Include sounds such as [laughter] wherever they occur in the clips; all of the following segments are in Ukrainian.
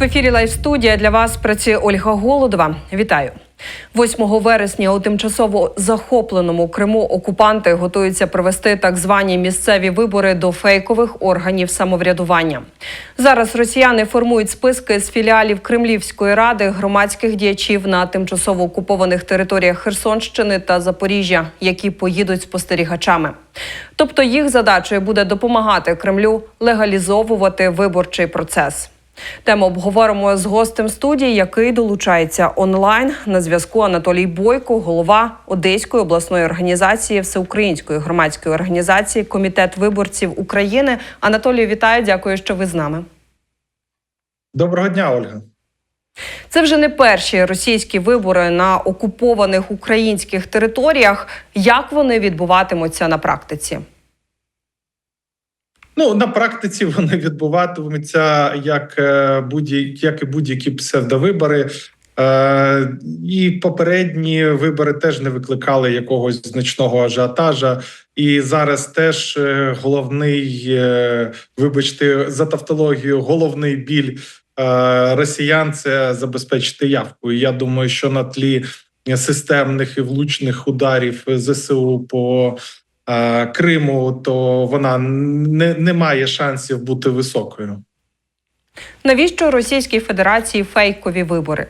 В ефірі Лайв студія для вас працює Ольга Голодова. Вітаю. 8 вересня у тимчасово захопленому Криму окупанти готуються провести так звані місцеві вибори до фейкових органів самоврядування. Зараз росіяни формують списки з філіалів Кремлівської ради громадських діячів на тимчасово окупованих територіях Херсонщини та Запоріжжя, які поїдуть спостерігачами. Тобто їх задачею буде допомагати Кремлю легалізовувати виборчий процес. Тему обговоримо з гостем студії, який долучається онлайн. На зв'язку Анатолій Бойко, голова Одеської обласної організації Всеукраїнської громадської організації Комітет виборців України. Анатолію, вітаю, дякую, що ви з нами. Доброго дня, Ольга. Це вже не перші російські вибори на окупованих українських територіях. Як вони відбуватимуться на практиці? Ну на практиці вони відбуватимуться як е, будь як і будь-які псевдовибори. Е, і попередні вибори теж не викликали якогось значного ажіотажа. І зараз теж е, головний, е, вибачте, за тавтологію, головний біль е, росіян це забезпечити явку. І я думаю, що на тлі системних і влучних ударів ЗСУ по е, Криму, то вона не, не має шансів бути високою. Навіщо Російській Федерації фейкові вибори?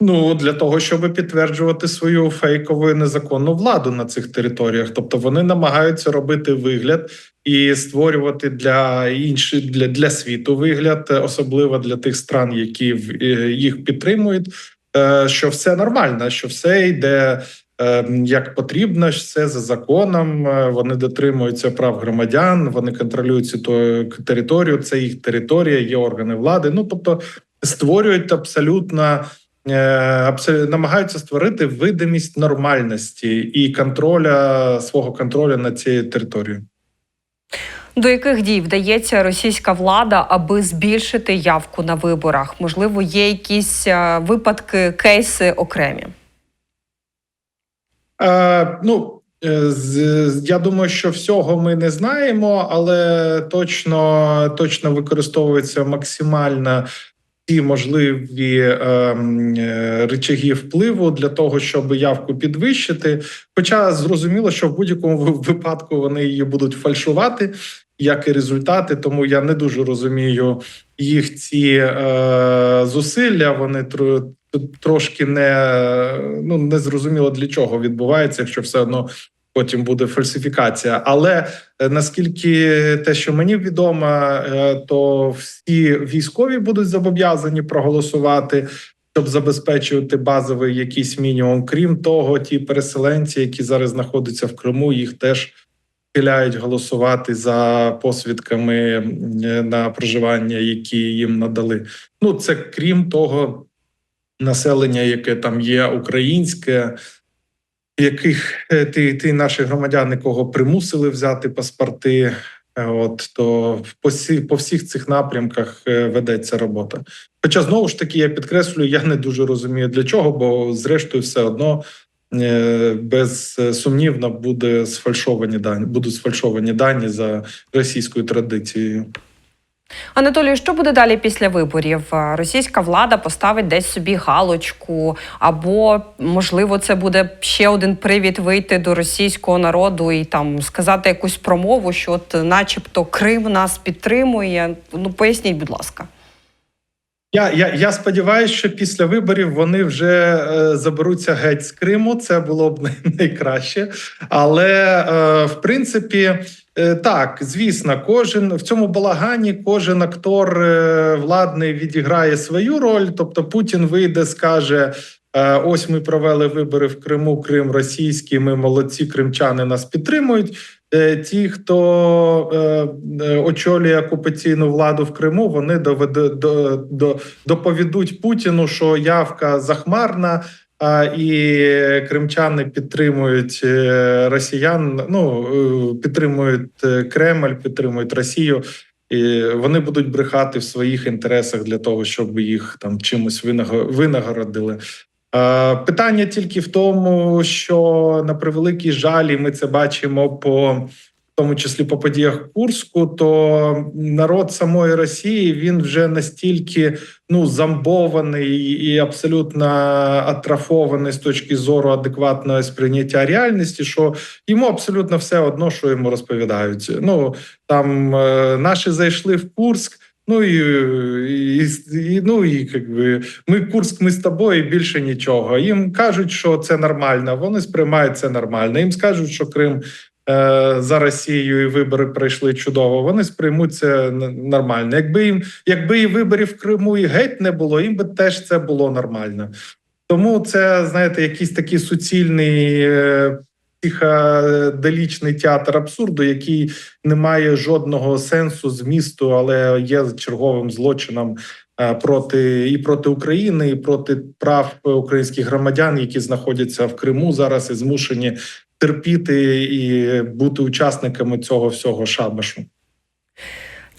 Ну для того, щоб підтверджувати свою фейкову і незаконну владу на цих територіях, тобто вони намагаються робити вигляд і створювати для інших для, для світу вигляд, особливо для тих стран, які е, їх підтримують. е, Що все нормально, що все йде е, як потрібно, все за законом. е, Вони дотримуються прав громадян, вони контролюють цю то- територію. Це їх територія, є органи влади. Ну тобто створюють абсолютно е, намагаються створити видимість нормальності і контроля свого контролю над цією територією. До яких дій вдається російська влада, аби збільшити явку на виборах? Можливо, є якісь е, випадки, кейси окремі? Е, ну е, я думаю, що всього ми не знаємо, але точно точно використовується максимально ті можливі ем, е, речаги впливу для того, щоб явку підвищити. Хоча зрозуміло, що в будь-якому випадку вони її будуть фальшувати, як і результати. Тому я не дуже розумію їх ці е, зусилля. Вони тро- трошки не ну не зрозуміло для чого відбувається, якщо все одно потім буде фальсифікація. Але е, наскільки те, що мені відомо, е, то всі військові будуть зобов'язані проголосувати. Щоб забезпечувати базовий якийсь мінімум, крім того, ті переселенці, які зараз знаходяться в Криму, їх теж схиляють голосувати за посвідками е, на проживання, які їм надали. Ну це крім того, населення, яке там є українське, яких е, ті, ті наші громадяни, кого примусили взяти паспорти. е, От то по, всі, по всіх цих напрямках е, ведеться робота. Хоча знову ж таки я підкреслюю, я не дуже розумію для чого, бо зрештою все одно безсумнівно буде сфальшовані дані, будуть сфальшовані дані за російською традицією. Анатолію, що буде далі після виборів? Е, Російська влада поставить десь собі галочку, або можливо, це буде ще один привід вийти до російського народу і там сказати якусь промову, що от, начебто, Крим нас підтримує. Ну поясніть, будь ласка. Я, я, я сподіваюся, що після виборів вони вже е, заберуться геть з Криму. Це було б [laughs] найкраще. Але е, в принципі, так, звісно, кожен в цьому балагані кожен актор е, владний відіграє свою роль. Тобто Путін вийде, скаже. е, Ось ми провели вибори в Криму, Крим російський. Ми молодці, кримчани нас підтримують. Е, Ті, хто е, е, очолює окупаційну владу в Криму, вони доведе до, до доповідуть Путіну, що явка захмарна, і кримчани підтримують е, росіян. Ну е, підтримують е, Кремль, підтримують Росію. І вони будуть брехати в своїх інтересах для того, щоб їх там чимось винаго- винагородили. Питання тільки в тому, що на превеликий жаль, і ми це бачимо по тому числі по подіях Курську, то народ самої Росії він вже настільки ну замбований і абсолютно атрафований з точки зору адекватного сприйняття реальності, що йому абсолютно все одно, що йому розповідають. Ну там е, наші зайшли в Курськ. Ну і, і, і ну і як би, ми Курськ, ми з тобою і більше нічого. Їм кажуть, що це нормально. Вони сприймають це нормально. Їм скажуть, що Крим за Росією і вибори пройшли чудово. Вони сприймуть це нормально. Якби їм, якби і виборів в Криму і геть не було, їм би теж це було нормально. Тому це знаєте, якийсь такий суцільний. Е, Психоделічний театр абсурду, який не має жодного сенсу змісту, але є черговим злочином е, проти і проти України, і проти прав українських громадян, які знаходяться в Криму зараз і змушені терпіти і бути учасниками цього всього шабашу.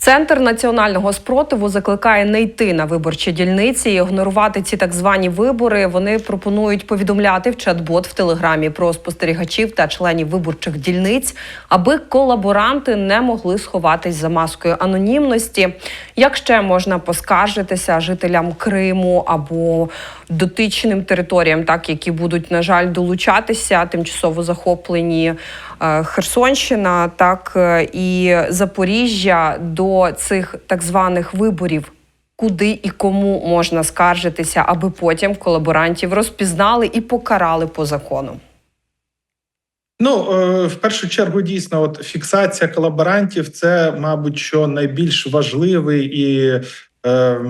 Центр національного спротиву закликає не йти на виборчі дільниці і ігнорувати ці так звані вибори. Вони пропонують повідомляти в чат-бот в телеграмі про спостерігачів та членів виборчих дільниць, аби колаборанти не могли сховатись за маскою анонімності. Як ще можна поскаржитися жителям Криму або дотичним територіям, так які будуть на жаль долучатися тимчасово захоплені Херсонщина, так е, і Запоріжжя до цих так званих виборів. Куди і кому можна скаржитися, аби потім колаборантів розпізнали і покарали по закону? Ну е, в першу чергу, дійсно, от фіксація колаборантів це, мабуть, що найбільш важливий і е,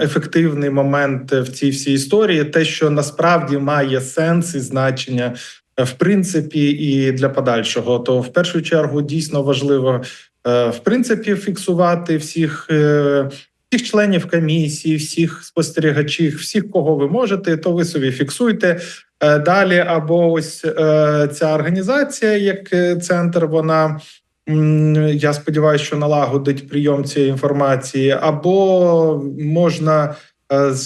ефективний момент в цій всій історії. Те, що насправді має сенс і значення, е, в принципі, і для подальшого. То в першу чергу дійсно важливо е, в принципі фіксувати всіх. е, Всіх членів комісії, всіх спостерігачів, всіх, кого ви можете, то ви собі фіксуйте. Е, Далі, або ось ця організація, як центр, вона я сподіваюся, що налагодить прийом цієї інформації, або можна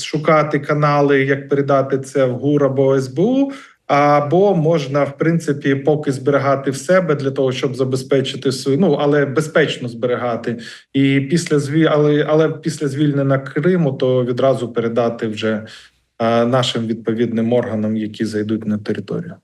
шукати канали, як передати це в ГУР або СБУ. Або можна, в принципі, поки зберігати в себе для того, щоб забезпечити свою, ну але безпечно зберігати. І після зві... але, але після звільнення Криму, то відразу передати вже е, нашим відповідним органам, які зайдуть на територію.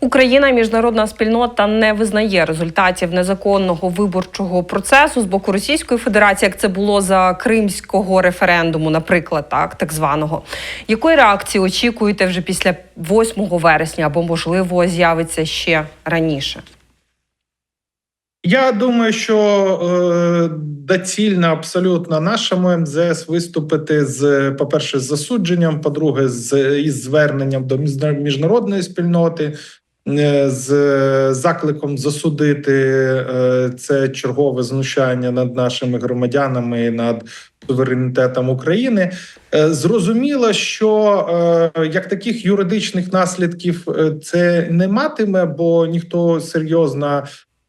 Україна міжнародна спільнота не визнає результатів незаконного виборчого процесу з боку Російської Федерації, як це було за кримського референдуму, наприклад, так так званого. Якої реакції очікуєте вже після 8 вересня або можливо з'явиться ще раніше? Я думаю, що е, доцільно абсолютно нашому МЗС виступити з, по-перше, з засудженням, по-друге, з із зверненням до міжна- міжнародної спільноти, з закликом засудити е, це чергове знущання над нашими громадянами і над суверенітетом України. Е, Зрозуміло, що е, як таких юридичних наслідків е, це не матиме, бо ніхто серйозно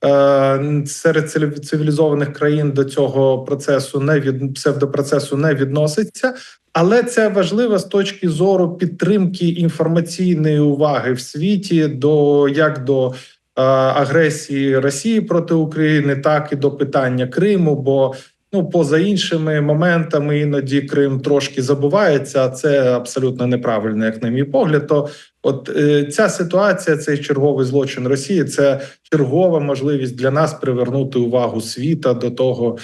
Е, серед цивілізованих країн до цього процесу не від псевдопроцесу не відноситься, але це важливо з точки зору підтримки інформаційної уваги в світі до як до е, агресії Росії проти України, так і до питання Криму. Бо ну поза іншими моментами іноді Крим трошки забувається. а Це абсолютно неправильно, як на мій погляд. То От е, ця ситуація, цей черговий злочин Росії, це чергова можливість для нас привернути увагу світа до того,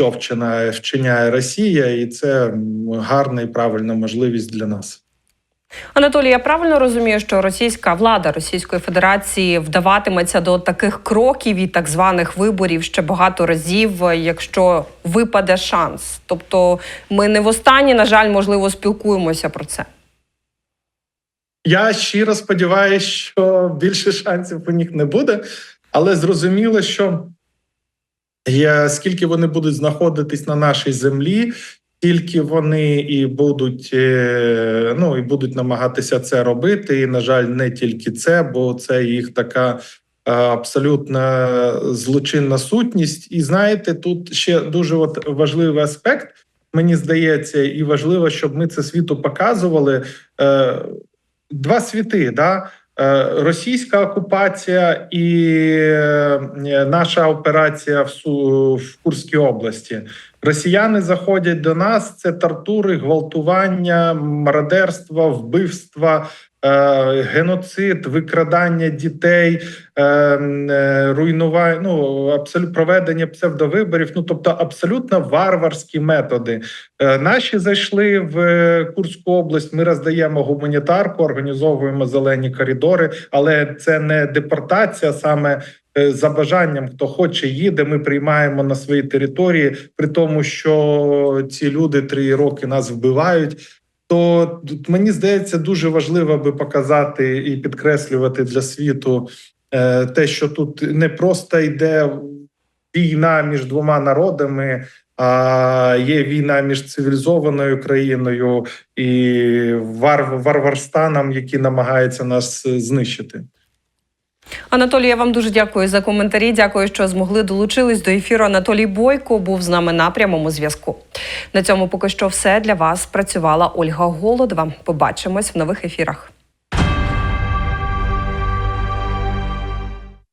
що вчиняє, вчиняє Росія, і це гарна і правильна можливість для нас. Анатолій, я правильно розумію, що російська влада Російської Федерації вдаватиметься до таких кроків і так званих виборів ще багато разів, якщо випаде шанс. Тобто, ми не востаннє, на жаль, можливо, спілкуємося про це. Я щиро сподіваюся, що більше шансів у них не буде, але зрозуміло, що є, скільки вони будуть знаходитись на нашій землі, тільки вони і будуть е, ну і будуть намагатися це робити. І на жаль, не тільки це, бо це їх така е, абсолютно злочинна сутність. І знаєте, тут ще дуже от важливий аспект. Мені здається, і важливо, щоб ми це світу показували. Е, Два світи, да. Е, Російська окупація і е, наша операція в, Су- в Курській області. Росіяни заходять до нас. Це тортури, гвалтування, мародерства, вбивства, геноцид, викрадання дітей, е, е, руйнування, ну абсолютно проведення псевдовиборів. Ну тобто абсолютно варварські методи. Е, Наші зайшли в е, Курську область. Ми роздаємо гуманітарку, організовуємо зелені коридори, але це не депортація, саме е, за бажанням, хто хоче, їде. Ми приймаємо на своїй території, при тому, що ці люди три роки нас вбивають. То мені здається, дуже важливо би показати і підкреслювати для світу е, те, що тут не просто йде війна між двома народами, а є війна між цивілізованою країною і вар, варварстаном, які намагаються нас знищити. Анатолій, я вам дуже дякую за коментарі. Дякую, що змогли долучились до ефіру. Анатолій Бойко був з нами на прямому зв'язку. На цьому поки що все для вас працювала Ольга Голодова. Побачимось в нових ефірах.